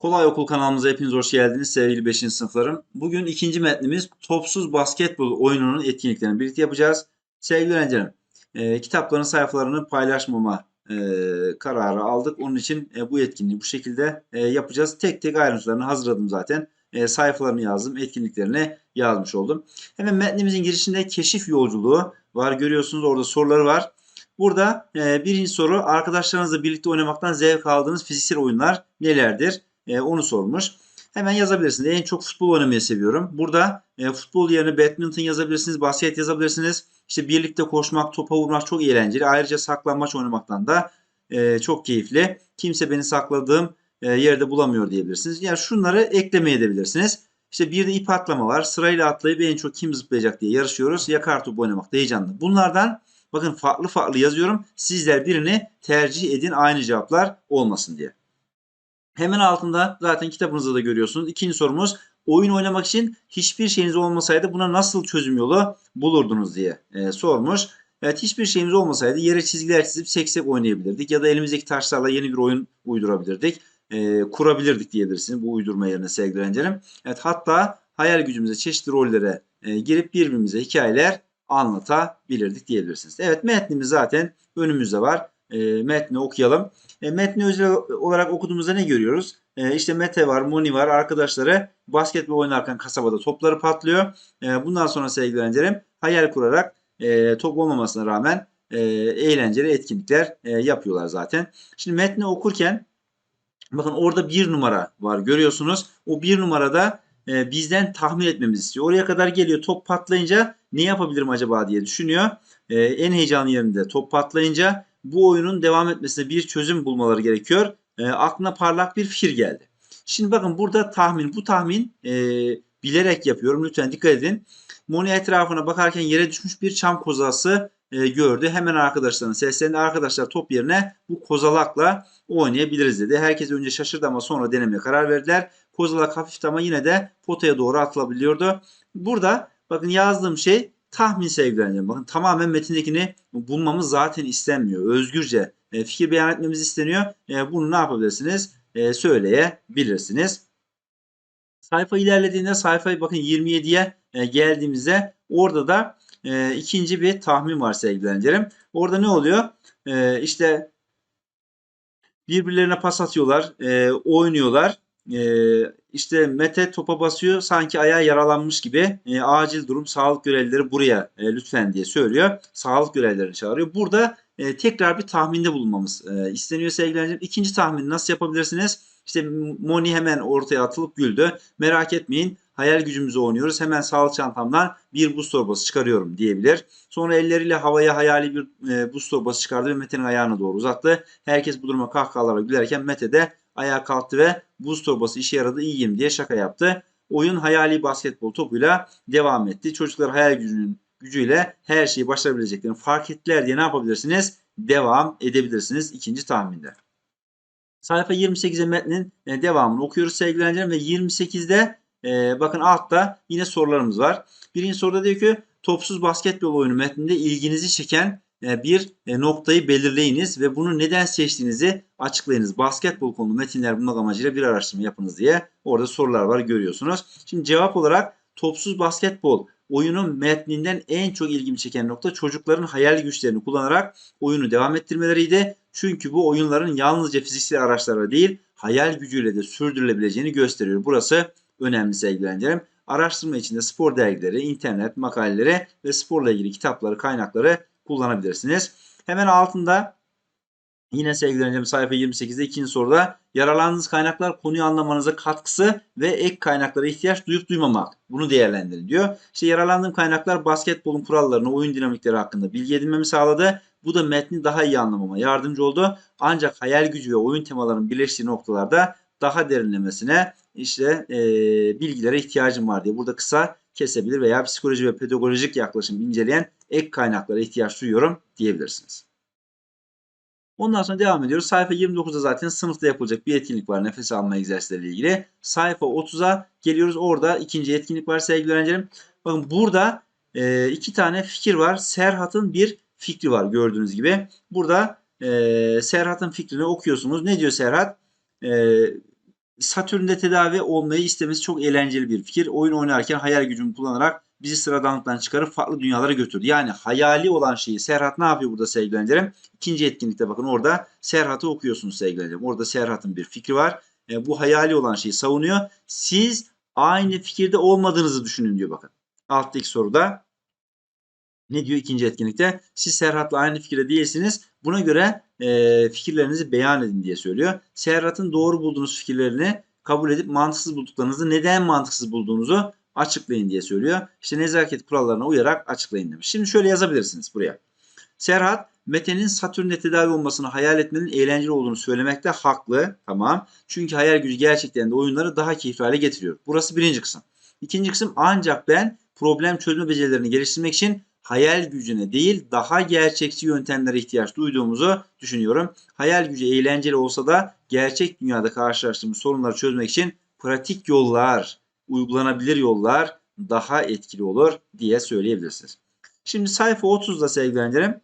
Kolay Okul kanalımıza hepiniz hoş geldiniz sevgili 5. sınıflarım. Bugün ikinci metnimiz topsuz basketbol oyununun etkinliklerini birlikte yapacağız. Sevgili öğrencilerim, e, kitapların sayfalarını paylaşmama e, kararı aldık. Onun için e, bu etkinliği bu şekilde e, yapacağız. Tek tek ayrıntılarını hazırladım zaten. E, sayfalarını yazdım, etkinliklerini yazmış oldum. Hemen metnimizin girişinde keşif yolculuğu var. Görüyorsunuz orada soruları var. Burada e, birinci soru arkadaşlarınızla birlikte oynamaktan zevk aldığınız fiziksel oyunlar nelerdir? E, onu sormuş. Hemen yazabilirsiniz. En çok futbol oynamayı seviyorum. Burada e, futbol yerine badminton yazabilirsiniz, basket yazabilirsiniz. İşte birlikte koşmak, topa vurmak çok eğlenceli. Ayrıca saklanmaç oynamaktan da e, çok keyifli. Kimse beni sakladığım e, yerde bulamıyor diyebilirsiniz. Yani şunları eklemeye edebilirsiniz. İşte bir de ip atlama var. Sırayla atlayıp en çok kim zıplayacak diye yarışıyoruz. Yakar topu oynamak da heyecanlı. Bunlardan bakın farklı farklı yazıyorum. Sizler birini tercih edin aynı cevaplar olmasın diye. Hemen altında zaten kitabınızda da görüyorsunuz. İkinci sorumuz oyun oynamak için hiçbir şeyiniz olmasaydı buna nasıl çözüm yolu bulurdunuz diye e, sormuş. Evet hiçbir şeyimiz olmasaydı yere çizgiler çizip seksek oynayabilirdik ya da elimizdeki taşlarla yeni bir oyun uydurabilirdik. E, kurabilirdik diyebilirsiniz bu uydurma yerine sevgili öğrencilerim. Evet hatta hayal gücümüze çeşitli rollere e, girip birbirimize hikayeler anlatabilirdik diyebilirsiniz. Evet metnimiz zaten önümüzde var. E, metni okuyalım. E, metni özel olarak okuduğumuzda ne görüyoruz? E, işte Mete var, Moni var, arkadaşları basketbol oynarken kasabada topları patlıyor. E, bundan sonra sevgili öğrencilerim hayal kurarak e, top olmamasına rağmen e, eğlenceli etkinlikler e, yapıyorlar zaten. Şimdi metni okurken bakın orada bir numara var görüyorsunuz. O bir numarada e, bizden tahmin etmemizi istiyor. Oraya kadar geliyor top patlayınca ne yapabilirim acaba diye düşünüyor. E, en heyecanlı yerinde top patlayınca bu oyunun devam etmesine bir çözüm bulmaları gerekiyor. E, aklına parlak bir fikir geldi. Şimdi bakın burada tahmin. Bu tahmin e, bilerek yapıyorum. Lütfen dikkat edin. Moni etrafına bakarken yere düşmüş bir çam kozası e, gördü. Hemen arkadaşlarına seslendi. Arkadaşlar top yerine bu kozalakla oynayabiliriz dedi. Herkes önce şaşırdı ama sonra denemeye karar verdiler. Kozalak hafifti ama yine de potaya doğru atılabiliyordu. Burada bakın yazdığım şey tahmin sevgileneceğim. Bakın tamamen metindekini bulmamız zaten istenmiyor. Özgürce e, fikir beyan etmemiz isteniyor. E, bunu ne yapabilirsiniz? E, söyleyebilirsiniz. Sayfa ilerlediğinde sayfayı bakın 27'ye e, geldiğimizde orada da e, ikinci bir tahmin var sevgileneceğim. Orada ne oluyor? E, işte birbirlerine pas atıyorlar, e, oynuyorlar. E, işte Mete topa basıyor sanki ayağı yaralanmış gibi e, acil durum sağlık görevlileri buraya e, lütfen diye söylüyor. Sağlık görevlilerini çağırıyor. Burada e, tekrar bir tahminde bulunmamız e, isteniyor sevgilerim. İkinci tahmini nasıl yapabilirsiniz? İşte Moni hemen ortaya atılıp güldü. Merak etmeyin hayal gücümüzü oynuyoruz. Hemen sağlık çantamdan bir buz torbası çıkarıyorum diyebilir. Sonra elleriyle havaya hayali bir e, buz torbası çıkardı ve Mete'nin ayağına doğru uzattı. Herkes bu duruma kahkahalarla gülerken Mete de ayağa kalktı ve buz torbası işe yaradı iyiyim diye şaka yaptı. Oyun hayali basketbol topuyla devam etti. Çocuklar hayal gücünün gücüyle her şeyi başarabileceklerini fark ettiler diye ne yapabilirsiniz? Devam edebilirsiniz ikinci tahminde. Sayfa 28'e metnin e, devamını okuyoruz sevgili öğrencilerim ve 28'de e, bakın altta yine sorularımız var. Birinci soruda diyor ki topsuz basketbol oyunu metninde ilginizi çeken bir e, noktayı belirleyiniz ve bunu neden seçtiğinizi açıklayınız. Basketbol konulu metinler bulmak amacıyla bir araştırma yapınız diye orada sorular var görüyorsunuz. Şimdi cevap olarak topsuz basketbol oyunun metninden en çok ilgimi çeken nokta çocukların hayal güçlerini kullanarak oyunu devam ettirmeleriydi. Çünkü bu oyunların yalnızca fiziksel araçlarla değil hayal gücüyle de sürdürülebileceğini gösteriyor. Burası önemli sevgili öğrencilerim. Araştırma içinde spor dergileri, internet makaleleri ve sporla ilgili kitapları, kaynakları kullanabilirsiniz. Hemen altında yine sevgili öğrencilerim sayfa 28'de ikinci soruda yararlandığınız kaynaklar konuyu anlamanıza katkısı ve ek kaynaklara ihtiyaç duyup duymamak. Bunu değerlendirin diyor. İşte yararlandığım kaynaklar basketbolun kurallarını, oyun dinamikleri hakkında bilgi edinmemi sağladı. Bu da metni daha iyi anlamama yardımcı oldu. Ancak hayal gücü ve oyun temalarının birleştiği noktalarda daha derinlemesine işte e, bilgilere ihtiyacım var diye burada kısa kesebilir veya psikoloji ve pedagojik yaklaşım inceleyen ek kaynaklara ihtiyaç duyuyorum diyebilirsiniz. Ondan sonra devam ediyoruz. Sayfa 29'da zaten sınıfta yapılacak bir etkinlik var nefes alma egzersizleriyle ilgili. Sayfa 30'a geliyoruz. Orada ikinci etkinlik var sevgili öğrencilerim. Bakın burada e, iki tane fikir var. Serhat'ın bir fikri var gördüğünüz gibi. Burada e, Serhat'ın fikrini okuyorsunuz. Ne diyor Serhat? E, Satürn'de tedavi olmayı istemesi çok eğlenceli bir fikir. Oyun oynarken hayal gücümü kullanarak bizi sıradanlıktan çıkarıp farklı dünyalara götürdü. Yani hayali olan şeyi Serhat ne yapıyor burada sevgili öğrencilerim? İkinci etkinlikte bakın orada Serhat'ı okuyorsunuz sevgili öğrencilerim. Orada Serhat'ın bir fikri var. E, bu hayali olan şeyi savunuyor. Siz aynı fikirde olmadığınızı düşünün diyor bakın. Alttaki soruda ne diyor ikinci etkinlikte? Siz Serhat'la aynı fikirde değilsiniz. Buna göre e, fikirlerinizi beyan edin diye söylüyor. Serhat'ın doğru bulduğunuz fikirlerini kabul edip mantıksız bulduklarınızı neden mantıksız bulduğunuzu açıklayın diye söylüyor. İşte nezaket kurallarına uyarak açıklayın demiş. Şimdi şöyle yazabilirsiniz buraya. Serhat Mete'nin Satürn'de tedavi olmasını hayal etmenin eğlenceli olduğunu söylemekte haklı. Tamam. Çünkü hayal gücü gerçekten de oyunları daha keyifli hale getiriyor. Burası birinci kısım. İkinci kısım ancak ben problem çözme becerilerini geliştirmek için hayal gücüne değil daha gerçekçi yöntemlere ihtiyaç duyduğumuzu düşünüyorum. Hayal gücü eğlenceli olsa da gerçek dünyada karşılaştığımız sorunları çözmek için pratik yollar, uygulanabilir yollar daha etkili olur diye söyleyebilirsiniz. Şimdi sayfa 30'da sevgili öğrencilerim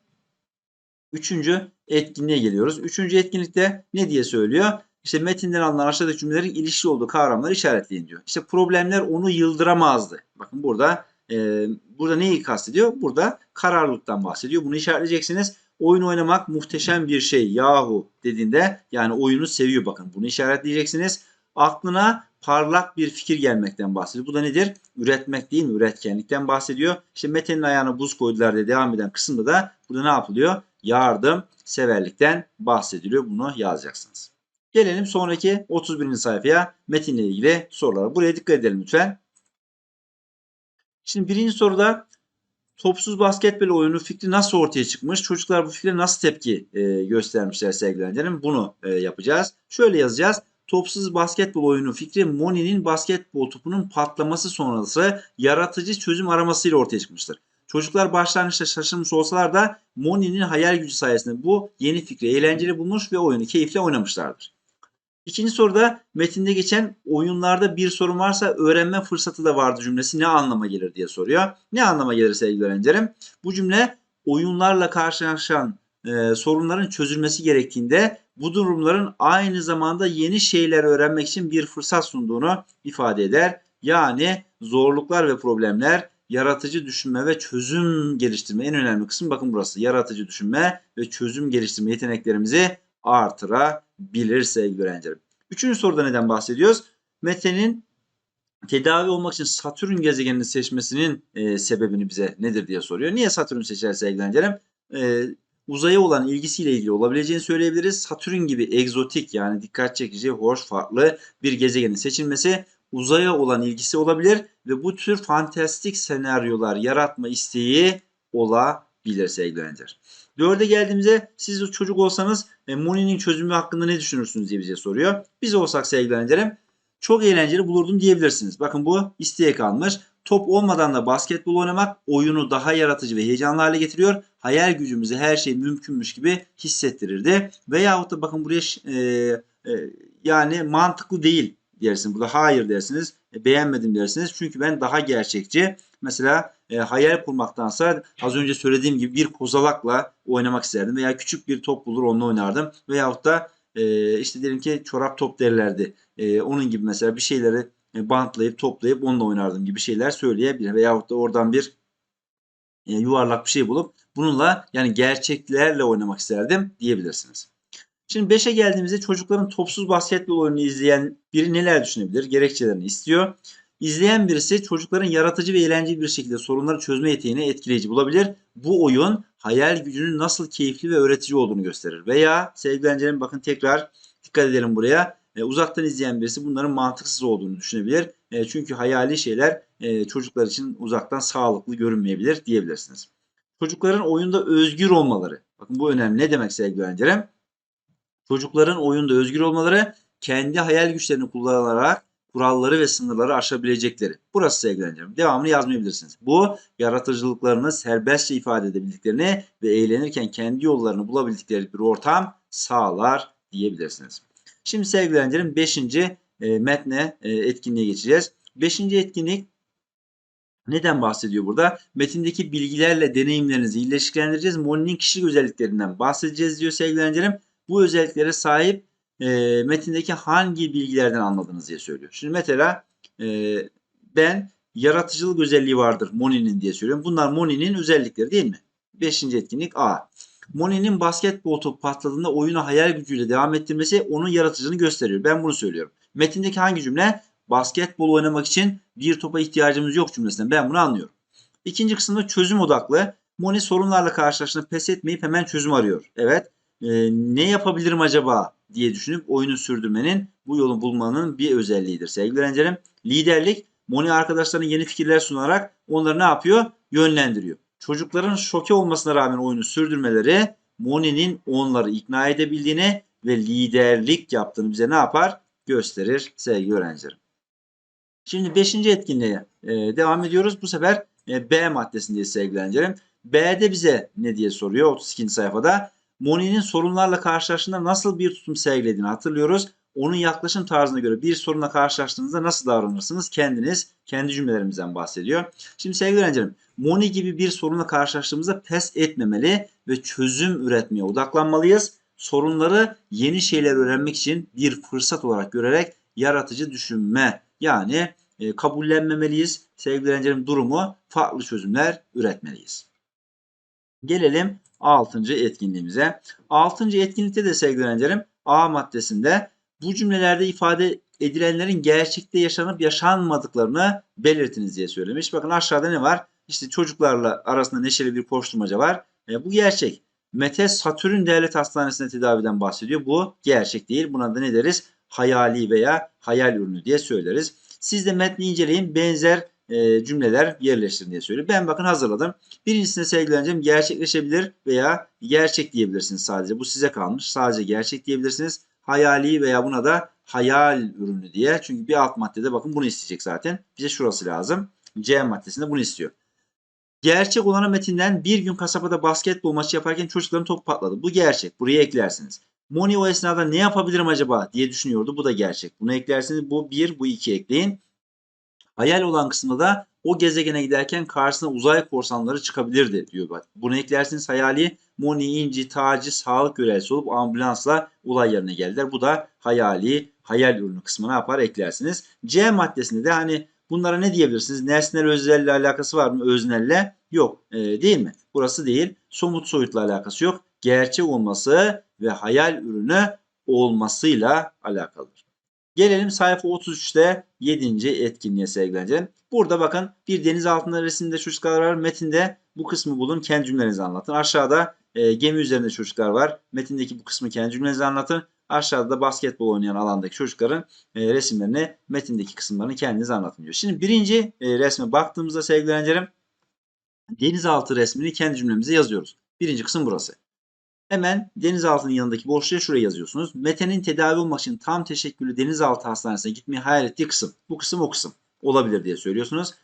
Üçüncü etkinliğe geliyoruz. Üçüncü etkinlikte ne diye söylüyor? İşte metinden alınan aşağıdaki cümlelerin ilişkili olduğu kavramları işaretleyin diyor. İşte problemler onu yıldıramazdı. Bakın burada e, burada neyi kastediyor? Burada kararlılıktan bahsediyor. Bunu işaretleyeceksiniz. Oyun oynamak muhteşem bir şey yahu dediğinde yani oyunu seviyor bakın. Bunu işaretleyeceksiniz. Aklına parlak bir fikir gelmekten bahsediyor. Bu da nedir? Üretmek değil mi? Üretkenlikten bahsediyor. İşte Mete'nin ayağına buz koydular diye devam eden kısımda da burada ne yapılıyor? Yardım severlikten bahsediliyor. Bunu yazacaksınız. Gelelim sonraki 31. sayfaya metinle ilgili sorulara. Buraya dikkat edelim lütfen. Şimdi birinci soruda topsuz basketbol oyunu fikri nasıl ortaya çıkmış? Çocuklar bu fikre nasıl tepki e, göstermişler sevgili öğrencilerim? Bunu e, yapacağız. Şöyle yazacağız. Topsuz basketbol oyunu fikri Moni'nin basketbol topunun patlaması sonrası yaratıcı çözüm aramasıyla ortaya çıkmıştır. Çocuklar başlangıçta şaşırmış olsalar da Moni'nin hayal gücü sayesinde bu yeni fikri eğlenceli bulmuş ve oyunu keyifle oynamışlardır. İkinci soruda metinde geçen oyunlarda bir sorun varsa öğrenme fırsatı da vardı cümlesi ne anlama gelir diye soruyor. Ne anlama gelir sevgili öğrencilerim? Bu cümle oyunlarla karşılaşan e, sorunların çözülmesi gerektiğinde bu durumların aynı zamanda yeni şeyler öğrenmek için bir fırsat sunduğunu ifade eder. Yani zorluklar ve problemler yaratıcı düşünme ve çözüm geliştirme en önemli kısım bakın burası. Yaratıcı düşünme ve çözüm geliştirme yeteneklerimizi artırabilir sevgili öğrencilerim. Üçüncü soruda neden bahsediyoruz? Mete'nin tedavi olmak için Satürn gezegenini seçmesinin e, sebebini bize nedir diye soruyor. Niye Satürn seçer sevgili öğrencilerim? E, uzaya olan ilgisiyle ilgili olabileceğini söyleyebiliriz. Satürn gibi egzotik yani dikkat çekici, hoş, farklı bir gezegenin seçilmesi uzaya olan ilgisi olabilir ve bu tür fantastik senaryolar yaratma isteği olabilir sevgili öğrenciler. Dörde geldiğimizde siz çocuk olsanız e, Moni'nin çözümü hakkında ne düşünürsünüz diye bize soruyor. Biz olsak sevgili öğrencilerim çok eğlenceli bulurdum diyebilirsiniz. Bakın bu isteğe kalmış. Top olmadan da basketbol oynamak oyunu daha yaratıcı ve heyecanlı hale getiriyor. Hayal gücümüzü her şey mümkünmüş gibi hissettirirdi. Veyahut da bakın buraya e, e, yani mantıklı değil dersiniz. Burada hayır dersiniz. E, beğenmedim dersiniz. Çünkü ben daha gerçekçi. Mesela e, hayal kurmaktansa az önce söylediğim gibi bir kozalakla oynamak isterdim. Veya küçük bir top bulur onunla oynardım. Veyahut da e, işte diyelim ki çorap top derlerdi. E, onun gibi mesela bir şeyleri bantlayıp toplayıp onunla oynardım gibi şeyler söyleyebilir. Veyahut da oradan bir e, yuvarlak bir şey bulup bununla yani gerçeklerle oynamak isterdim diyebilirsiniz. Şimdi 5'e geldiğimizde çocukların topsuz basketbol oyununu izleyen biri neler düşünebilir? Gerekçelerini istiyor. İzleyen birisi çocukların yaratıcı ve eğlenceli bir şekilde sorunları çözme yeteneğini etkileyici bulabilir. Bu oyun hayal gücünün nasıl keyifli ve öğretici olduğunu gösterir. Veya sevgili bakın tekrar dikkat edelim buraya. E, uzaktan izleyen birisi bunların mantıksız olduğunu düşünebilir. E, çünkü hayali şeyler e, çocuklar için uzaktan sağlıklı görünmeyebilir diyebilirsiniz. Çocukların oyunda özgür olmaları. Bakın bu önemli. Ne demek sevgili öğrencilerim? Çocukların oyunda özgür olmaları, kendi hayal güçlerini kullanarak kuralları ve sınırları aşabilecekleri. Burası sevgili öğrencilerim. Devamını yazmayabilirsiniz. Bu yaratıcılıklarını serbestçe ifade edebildiklerini ve eğlenirken kendi yollarını bulabildikleri bir ortam sağlar diyebilirsiniz. Şimdi sevgili öğrencilerim 5. E, metne e, etkinliğe geçeceğiz. 5. etkinlik Neden bahsediyor burada? Metindeki bilgilerle deneyimlerinizi ilişkilendireceğiz. Moni'nin kişilik özelliklerinden bahsedeceğiz diyor sevgili. Bu özelliklere sahip e, metindeki hangi bilgilerden anladınız diye söylüyor. Şimdi mesela e, ben yaratıcılık özelliği vardır Moni'nin diye söylüyorum. Bunlar Moni'nin özellikleri değil mi? Beşinci etkinlik A. Moni'nin basketbol topu patladığında oyunu hayal gücüyle devam ettirmesi onun yaratıcılığını gösteriyor. Ben bunu söylüyorum. Metindeki hangi cümle? Basketbol oynamak için bir topa ihtiyacımız yok cümlesinden. Ben bunu anlıyorum. İkinci kısımda çözüm odaklı. Moni sorunlarla karşılaştığında pes etmeyip hemen çözüm arıyor. Evet. e, ne yapabilirim acaba diye düşünüp oyunu sürdürmenin bu yolu bulmanın bir özelliğidir sevgili öğrencilerim. Liderlik Moni arkadaşlarına yeni fikirler sunarak onları ne yapıyor? Yönlendiriyor. Çocukların şoke olmasına rağmen oyunu sürdürmeleri Moni'nin onları ikna edebildiğini ve liderlik yaptığını bize ne yapar? Gösterir sevgili öğrencilerim. Şimdi 5. etkinliğe e, devam ediyoruz. Bu sefer e, B maddesindeyiz sevgili öğrencilerim. B'de bize ne diye soruyor 32. sayfada. Moni'nin sorunlarla karşılaştığında nasıl bir tutum sergilediğini hatırlıyoruz. Onun yaklaşım tarzına göre bir sorunla karşılaştığınızda nasıl davranırsınız? Kendiniz, kendi cümlelerimizden bahsediyor. Şimdi sevgili öğrencilerim, Moni gibi bir sorunla karşılaştığımızda pes etmemeli ve çözüm üretmeye odaklanmalıyız. Sorunları yeni şeyler öğrenmek için bir fırsat olarak görerek yaratıcı düşünme yani e, kabullenmemeliyiz. Sevgili öğrencilerim durumu farklı çözümler üretmeliyiz. Gelelim 6. etkinliğimize. 6. etkinlikte de sevgili öğrencilerim A maddesinde bu cümlelerde ifade edilenlerin gerçekte yaşanıp yaşanmadıklarını belirtiniz diye söylemiş. Bakın aşağıda ne var? İşte çocuklarla arasında neşeli bir koşturmaca var. E, bu gerçek. Mete Satürn Devlet Hastanesi'nde tedaviden bahsediyor. Bu gerçek değil. Buna da ne deriz? Hayali veya hayal ürünü diye söyleriz. Siz de metni inceleyin. Benzer e, cümleler yerleştirin diye söylüyor. Ben bakın hazırladım. Birincisinde sevgili öğrencim gerçekleşebilir veya gerçek diyebilirsiniz sadece. Bu size kalmış. Sadece gerçek diyebilirsiniz. Hayali veya buna da hayal ürünü diye. Çünkü bir alt maddede bakın bunu isteyecek zaten. Bize şurası lazım. C maddesinde bunu istiyor. Gerçek olan metinden bir gün kasabada basketbol maçı yaparken çocukların topu patladı. Bu gerçek. Buraya eklersiniz. Moni o esnada ne yapabilirim acaba diye düşünüyordu. Bu da gerçek. Bunu eklersiniz. Bu bir, bu iki ekleyin. Hayal olan kısmında da o gezegene giderken karşısına uzay korsanları çıkabilirdi diyor. Bak. Bunu eklersiniz hayali. Moni, İnci, Taci sağlık görevlisi olup ambulansla olay yerine geldiler. Bu da hayali, hayal ürünü kısmına yapar eklersiniz. C maddesinde de hani bunlara ne diyebilirsiniz? Nesnel özelle alakası var mı? Öznelle yok e, değil mi? Burası değil. Somut soyutla alakası yok. Gerçek olması ve hayal ürünü olmasıyla alakalıdır. Gelelim sayfa 33'te 7. etkinliğe sevgili Burada bakın bir deniz altında resimde çocuklar var. Metinde bu kısmı bulun. Kendi cümlenizi anlatın. Aşağıda e, gemi üzerinde çocuklar var. Metindeki bu kısmı kendi cümlenizi anlatın. Aşağıda da basketbol oynayan alandaki çocukların e, resimlerini, metindeki kısımlarını kendiniz anlatın diyor. Şimdi birinci e, resme baktığımızda sevgili denizaltı resmini kendi cümlemize yazıyoruz. Birinci kısım burası. Hemen denizaltının yanındaki boşluğa şuraya yazıyorsunuz. Mete'nin tedavi olmak için tam teşekküllü denizaltı hastanesine gitmeyi hayal ettiği kısım. Bu kısım o kısım. Olabilir diye söylüyorsunuz.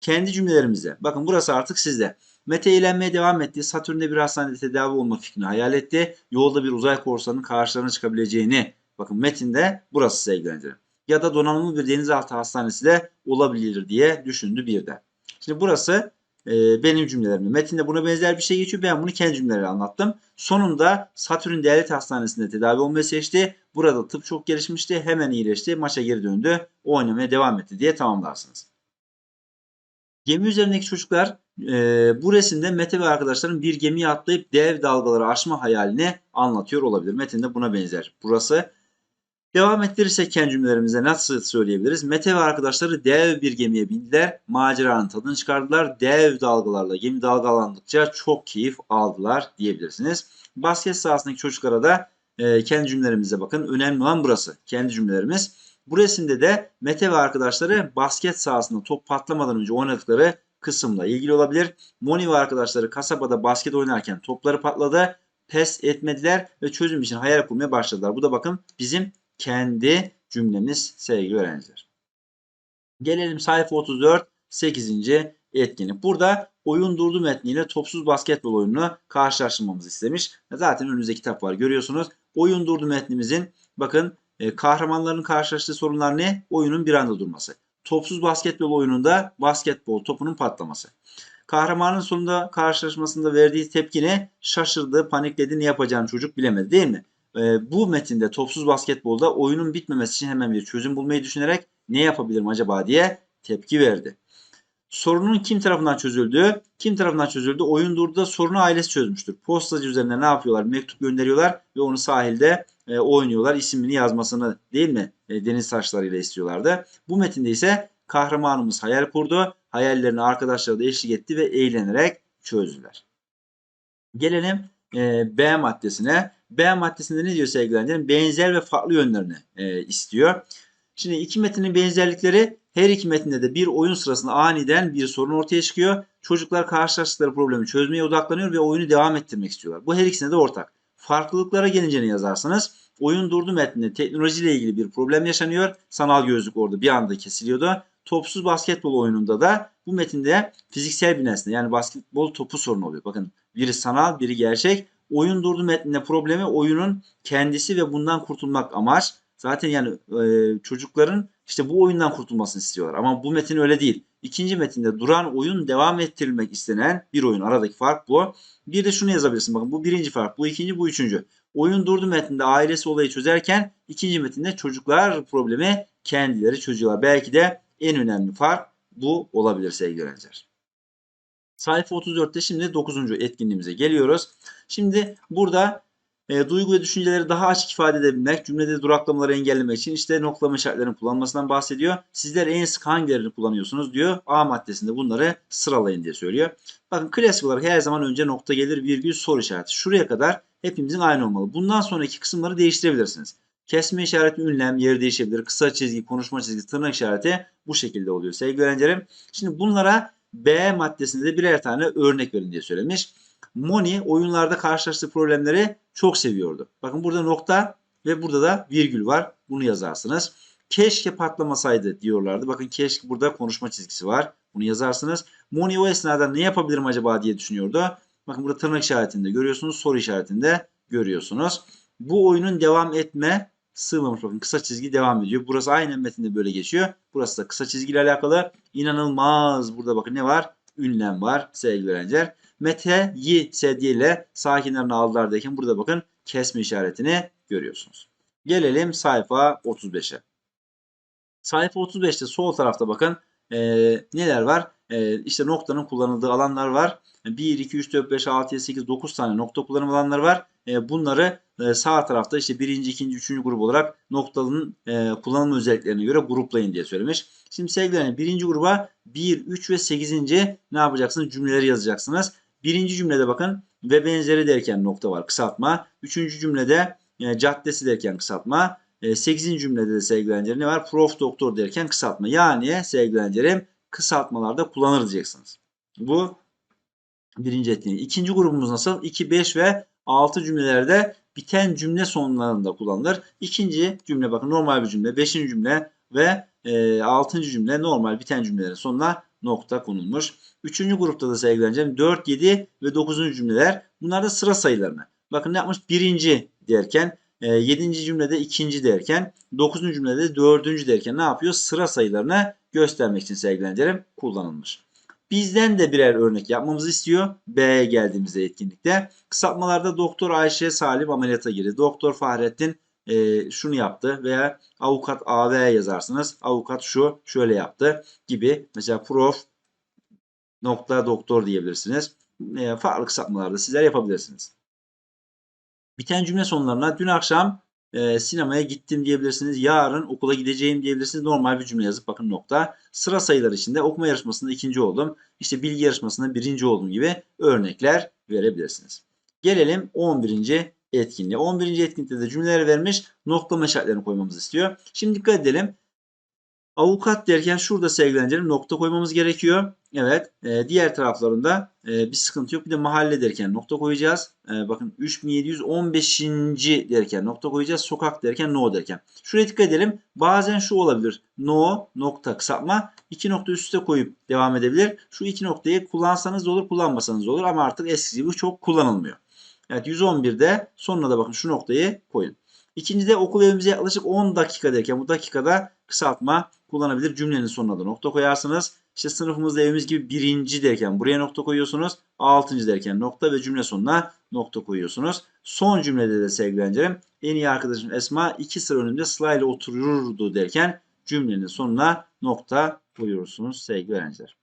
Kendi cümlelerimize. Bakın burası artık sizde. Mete eğlenmeye devam etti. Satürn'de bir hastanede tedavi olma fikrini hayal etti. Yolda bir uzay korsanının karşılarına çıkabileceğini. Bakın metinde burası sevgili Ya da donanımlı bir denizaltı hastanesi de olabilir diye düşündü bir de. Şimdi burası e, benim cümlelerimde. Metinde buna benzer bir şey geçiyor. Ben bunu kendi cümleleri anlattım. Sonunda Satürn Devlet Hastanesi'nde tedavi olmayı seçti. Burada tıp çok gelişmişti. Hemen iyileşti. Maça geri döndü. Oynamaya devam etti diye tamamlarsınız. Gemi üzerindeki çocuklar e, bu resimde Mete ve arkadaşların bir gemiye atlayıp dev dalgaları aşma hayalini anlatıyor olabilir. Metinde buna benzer. Burası Devam ettirirsek kendi cümlelerimize nasıl söyleyebiliriz? Mete ve arkadaşları dev bir gemiye bindiler. Maceranın tadını çıkardılar. Dev dalgalarla gemi dalgalandıkça çok keyif aldılar diyebilirsiniz. Basket sahasındaki çocuklara da e, kendi cümlelerimize bakın. Önemli olan burası. Kendi cümlelerimiz. Bu resimde de Mete ve arkadaşları basket sahasında top patlamadan önce oynadıkları kısımla ilgili olabilir. Moni ve arkadaşları kasabada basket oynarken topları patladı. Pes etmediler ve çözüm için hayal kurmaya başladılar. Bu da bakın bizim kendi cümlemiz sevgili öğrenciler. Gelelim sayfa 34 8. etkinlik. Burada oyun durdu metniyle topsuz basketbol oyununu karşılaştırmamızı istemiş. Zaten önünüzde kitap var görüyorsunuz. Oyun durdu metnimizin bakın e, kahramanların karşılaştığı sorunlar ne? Oyunun bir anda durması. topsuz basketbol oyununda basketbol topunun patlaması. Kahramanın sonunda karşılaşmasında verdiği tepkine şaşırdı, panikledi, ne yapacağını çocuk bilemedi değil mi? Ee, bu metinde topsuz basketbolda oyunun bitmemesi için hemen bir çözüm bulmayı düşünerek ne yapabilirim acaba diye tepki verdi. Sorunun kim tarafından çözüldüğü, kim tarafından çözüldü? Oyun durdu sorunu ailesi çözmüştür. Postacı üzerine ne yapıyorlar? Mektup gönderiyorlar ve onu sahilde e, oynuyorlar. İsmini yazmasını değil mi? E, deniz taşlarıyla istiyorlardı. Bu metinde ise kahramanımız hayal kurdu. Hayallerini arkadaşları da eşlik etti ve eğlenerek çözdüler. Gelelim e, B maddesine. B maddesinde ne diyor sevgili öğrencilerim? Benzer ve farklı yönlerini e, istiyor. Şimdi iki metnin benzerlikleri her iki metinde de bir oyun sırasında aniden bir sorun ortaya çıkıyor. Çocuklar karşılaştıkları problemi çözmeye odaklanıyor ve oyunu devam ettirmek istiyorlar. Bu her ikisine de ortak. Farklılıklara gelince ne yazarsınız? Oyun durdu metninde teknolojiyle ilgili bir problem yaşanıyor. Sanal gözlük orada bir anda kesiliyordu. Topsuz basketbol oyununda da bu metinde fiziksel bir nesne yani basketbol topu sorunu oluyor. Bakın biri sanal biri gerçek. Oyun durdu metninde problemi oyunun kendisi ve bundan kurtulmak amaç. Zaten yani e, çocukların işte bu oyundan kurtulmasını istiyorlar. Ama bu metin öyle değil. İkinci metinde duran oyun devam ettirilmek istenen bir oyun. Aradaki fark bu. Bir de şunu yazabilirsin. Bakın bu birinci fark. Bu ikinci, bu üçüncü. Oyun durdu metninde ailesi olayı çözerken ikinci metinde çocuklar problemi kendileri çözüyorlar. Belki de en önemli fark bu olabilir sevgili öğrenciler. Sayfa 34'te şimdi 9. etkinliğimize geliyoruz. Şimdi burada e, duygu ve düşünceleri daha açık ifade edebilmek, cümlede duraklamaları engellemek için işte noktalama işaretlerinin kullanılmasından bahsediyor. Sizler en sık hangilerini kullanıyorsunuz diyor. A maddesinde bunları sıralayın diye söylüyor. Bakın klasik olarak her zaman önce nokta gelir virgül soru işareti. Şuraya kadar hepimizin aynı olmalı. Bundan sonraki kısımları değiştirebilirsiniz. Kesme işareti ünlem yeri değişebilir. Kısa çizgi, konuşma çizgi, tırnak işareti bu şekilde oluyor sevgili öğrencilerim. Şimdi bunlara B maddesinde de birer tane örnek verin diye söylemiş. Moni oyunlarda karşılaştığı problemleri çok seviyordu. Bakın burada nokta ve burada da virgül var. Bunu yazarsınız. Keşke patlamasaydı diyorlardı. Bakın keşke burada konuşma çizgisi var. Bunu yazarsınız. Moni o esnada ne yapabilirim acaba diye düşünüyordu. Bakın burada tırnak işaretinde görüyorsunuz. Soru işaretinde görüyorsunuz. Bu oyunun devam etme sığmamış bakın kısa çizgi devam ediyor. Burası aynen metinde böyle geçiyor. Burası da kısa çizgiyle alakalı. İnanılmaz burada bakın ne var? Ünlem var sevgili öğrenciler. Mete yi sedye ile sakinlerini aldılar derken burada bakın kesme işaretini görüyorsunuz. Gelelim sayfa 35'e. Sayfa 35'te sol tarafta bakın e, neler var? E, işte noktanın kullanıldığı alanlar var. 1, 2, 3, 4, 5, 6, 7, 8, 9 tane nokta kullanım alanları var. E, bunları e, sağ tarafta işte birinci, ikinci, üçüncü grup olarak noktalının e, kullanım özelliklerine göre gruplayın diye söylemiş. Şimdi sevgilerim birinci gruba 1, 3 ve 8. ne yapacaksınız? Cümleleri yazacaksınız. Birinci cümlede bakın ve benzeri derken nokta var kısaltma. Üçüncü cümlede e, caddesi derken kısaltma. E, sekizinci cümlede de sevgili ne var? Prof doktor derken kısaltma. Yani sevgili kısaltmalarda kullanır diyeceksiniz. Bu birinci etkinlik. İkinci grubumuz nasıl? 2, 5 ve 6 cümlelerde biten cümle sonlarında kullanılır. İkinci cümle bakın normal bir cümle. Beşinci cümle ve e, altıncı cümle normal biten cümlelerin sonuna nokta konulmuş. Üçüncü grupta da sevgili öğrencilerim 4, 7 ve 9. cümleler. Bunlar da sıra sayılarını. Bakın ne yapmış? Birinci derken, e, yedinci cümlede ikinci derken, dokuzuncu cümlede dördüncü derken ne yapıyor? Sıra sayılarını göstermek için sevgili öğrencilerim kullanılmış. Bizden de birer örnek yapmamızı istiyor. B'ye geldiğimizde etkinlikte. Kısaltmalarda Doktor Ayşe Salim ameliyata girdi. Doktor Fahrettin e, şunu yaptı veya avukat AV yazarsınız. Avukat şu şöyle yaptı gibi. Mesela prof nokta doktor diyebilirsiniz. E, farklı kısaltmalarda sizler yapabilirsiniz. Biten cümle sonlarına dün akşam e, sinemaya gittim diyebilirsiniz. Yarın okula gideceğim diyebilirsiniz. Normal bir cümle yazıp bakın nokta. Sıra sayılar içinde okuma yarışmasında ikinci oldum. İşte bilgi yarışmasında birinci oldum gibi örnekler verebilirsiniz. Gelelim 11. etkinliğe. 11. etkinlikte de cümleler vermiş. Noktalama işaretlerini koymamızı istiyor. Şimdi dikkat edelim. Avukat derken şurada sevgilencelim nokta koymamız gerekiyor. Evet. E, diğer taraflarında e, bir sıkıntı yok. Bir de mahalle derken nokta koyacağız. E, bakın 3715. derken nokta koyacağız. Sokak derken no derken. Şuraya dikkat edelim. Bazen şu olabilir. No nokta kısaltma. iki nokta üst üste koyup devam edebilir. Şu iki noktayı kullansanız olur kullanmasanız olur. Ama artık eskisi gibi çok kullanılmıyor. Evet 111'de sonuna da bakın şu noktayı koyun. İkincide okul evimize yaklaşık 10 dakika derken bu dakikada kısaltma kullanabilir. Cümlenin sonuna da nokta koyarsınız. İşte sınıfımızda evimiz gibi birinci derken buraya nokta koyuyorsunuz. Altıncı derken nokta ve cümle sonuna nokta koyuyorsunuz. Son cümlede de sevgili en iyi arkadaşım Esma iki sıra önünde sırayla otururdu derken cümlenin sonuna nokta koyuyorsunuz sevgili öğrenciler.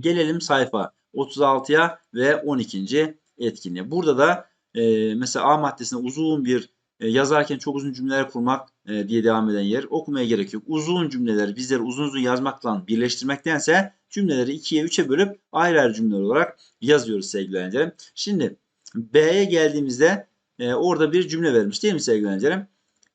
Gelelim sayfa 36'ya ve 12. etkinliğe. Burada da e, mesela A maddesinde uzun bir e, yazarken çok uzun cümleler kurmak e, diye devam eden yer okumaya gerek yok. Uzun cümleleri bizleri uzun uzun yazmakla birleştirmektense cümleleri ikiye üçe bölüp ayrı ayrı cümleler olarak yazıyoruz sevgili öğrencilerim. Şimdi B'ye geldiğimizde e, orada bir cümle vermiş değil mi sevgili öğrencilerim?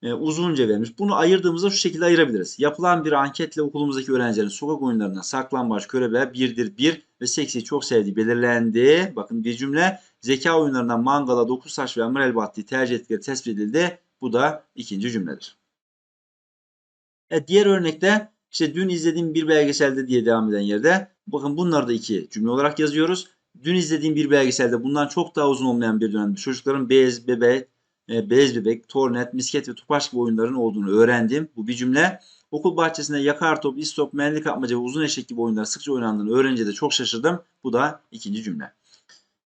E, uzunca vermiş. Bunu ayırdığımızda şu şekilde ayırabiliriz. Yapılan bir anketle okulumuzdaki öğrencilerin sokak oyunlarından saklambaç, körebe, birdir bir ve seksiyi çok sevdiği belirlendi. Bakın bir cümle. Zeka oyunlarından mangala, dokuz saç ve amel battığı tercih ettikleri tespit edildi. Bu da ikinci cümledir. Evet, diğer örnekte işte dün izlediğim bir belgeselde diye devam eden yerde bakın bunları da iki cümle olarak yazıyoruz. Dün izlediğim bir belgeselde bundan çok daha uzun olmayan bir dönemde çocukların bez, bebek, e, bez bebek, tornet, misket ve topaç gibi oyunların olduğunu öğrendim. Bu bir cümle. Okul bahçesinde yakar top, istop, mendil kapmaca ve uzun eşek gibi oyunlar sıkça oynandığını öğrenince de çok şaşırdım. Bu da ikinci cümle.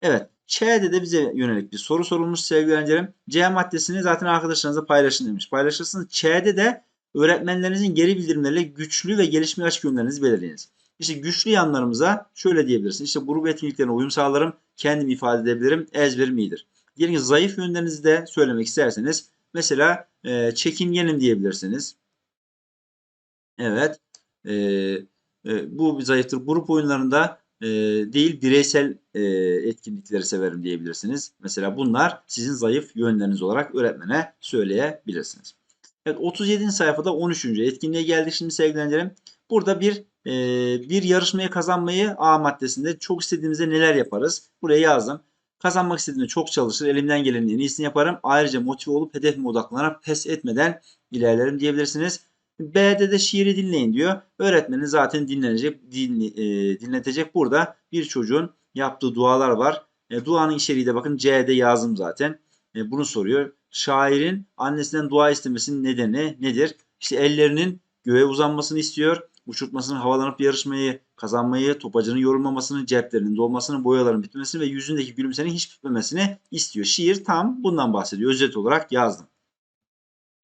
Evet. Ç'de de bize yönelik bir soru sorulmuş sevgili öğrencilerim. C maddesini zaten arkadaşlarınızla paylaşın demiş. Paylaşırsınız. Ç'de de öğretmenlerinizin geri bildirimleriyle güçlü ve gelişmeye açık yönlerinizi belirleyiniz. İşte güçlü yanlarımıza şöyle diyebilirsiniz. İşte grup etkinliklerine uyum sağlarım, kendimi ifade edebilirim, ezberim iyidir. Diyelim ki zayıf yönlerinizi de söylemek isterseniz mesela e, çekingenim diyebilirsiniz. Evet. E, e, bu bir zayıftır. Grup oyunlarında e, değil bireysel e, etkinlikleri severim diyebilirsiniz. Mesela bunlar sizin zayıf yönleriniz olarak öğretmene söyleyebilirsiniz. Evet 37. sayfada 13. etkinliğe geldik şimdi sevgili öğrencilerim. Burada bir e, bir yarışmayı kazanmayı A maddesinde çok istediğimizde neler yaparız? Buraya yazdım. Kazanmak istediğimde çok çalışır, elimden gelenin en iyisini yaparım. Ayrıca motive olup hedefime odaklanarak pes etmeden ilerlerim diyebilirsiniz. B'de de şiiri dinleyin diyor. Öğretmenin zaten dinlenecek, dinli, e, dinletecek. Burada bir çocuğun yaptığı dualar var. E, duanın içeriği de bakın C'de yazdım zaten. E, bunu soruyor. Şairin annesinden dua istemesinin nedeni nedir? İşte ellerinin göğe uzanmasını istiyor. Uçurtmasının havalanıp yarışmayı kazanmayı, topacının yorulmamasını, ceplerinin dolmasını, boyaların bitmesini ve yüzündeki gülümsenin hiç bitmemesini istiyor. Şiir tam bundan bahsediyor. Özet olarak yazdım.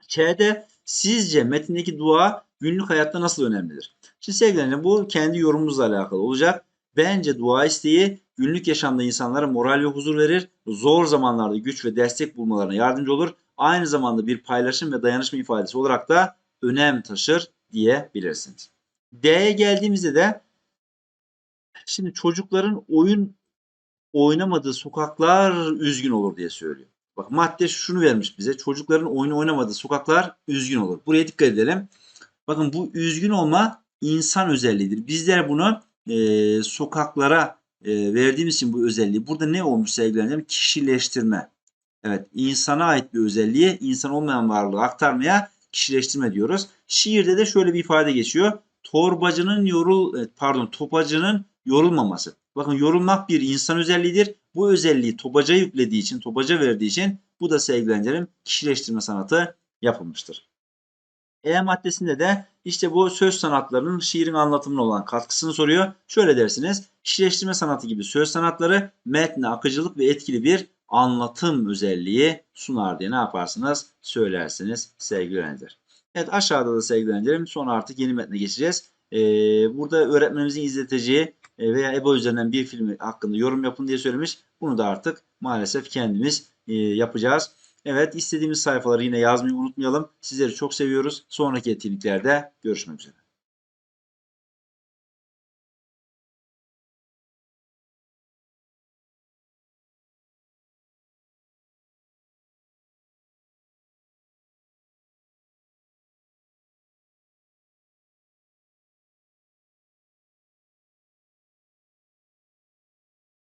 Ç'de sizce metindeki dua günlük hayatta nasıl önemlidir? Şimdi sevgilerim bu kendi yorumunuzla alakalı olacak. Bence dua isteği günlük yaşamda insanlara moral ve huzur verir. Zor zamanlarda güç ve destek bulmalarına yardımcı olur. Aynı zamanda bir paylaşım ve dayanışma ifadesi olarak da önem taşır diyebilirsiniz. D'ye geldiğimizde de şimdi çocukların oyun oynamadığı sokaklar üzgün olur diye söylüyor. Bak madde şunu vermiş bize. Çocukların oyun oynamadığı sokaklar üzgün olur. Buraya dikkat edelim. Bakın bu üzgün olma insan özelliğidir. Bizler bunu e, sokaklara e, verdiğimiz için bu özelliği. Burada ne olmuş sevgilerim? Kişileştirme. Evet insana ait bir özelliği insan olmayan varlığı aktarmaya kişileştirme diyoruz. Şiirde de şöyle bir ifade geçiyor. Torbacının yorul e, pardon topacının yorulmaması. Bakın yorulmak bir insan özelliğidir. Bu özelliği topaca yüklediği için, topaca verdiği için bu da sevgilencerim kişileştirme sanatı yapılmıştır. E maddesinde de işte bu söz sanatlarının şiirin anlatımına olan katkısını soruyor. Şöyle dersiniz. Kişileştirme sanatı gibi söz sanatları metne akıcılık ve etkili bir anlatım özelliği sunar diye ne yaparsınız? Söylersiniz sevgili öğrenciler. Evet aşağıda da sevgili öğrencilerim sonra artık yeni metne geçeceğiz. Ee, burada öğretmenimizin izleteceği e, veya EBA üzerinden bir film hakkında yorum yapın diye söylemiş. Bunu da artık maalesef kendimiz e, yapacağız. Evet istediğimiz sayfaları yine yazmayı unutmayalım. Sizleri çok seviyoruz. Sonraki etkinliklerde görüşmek üzere.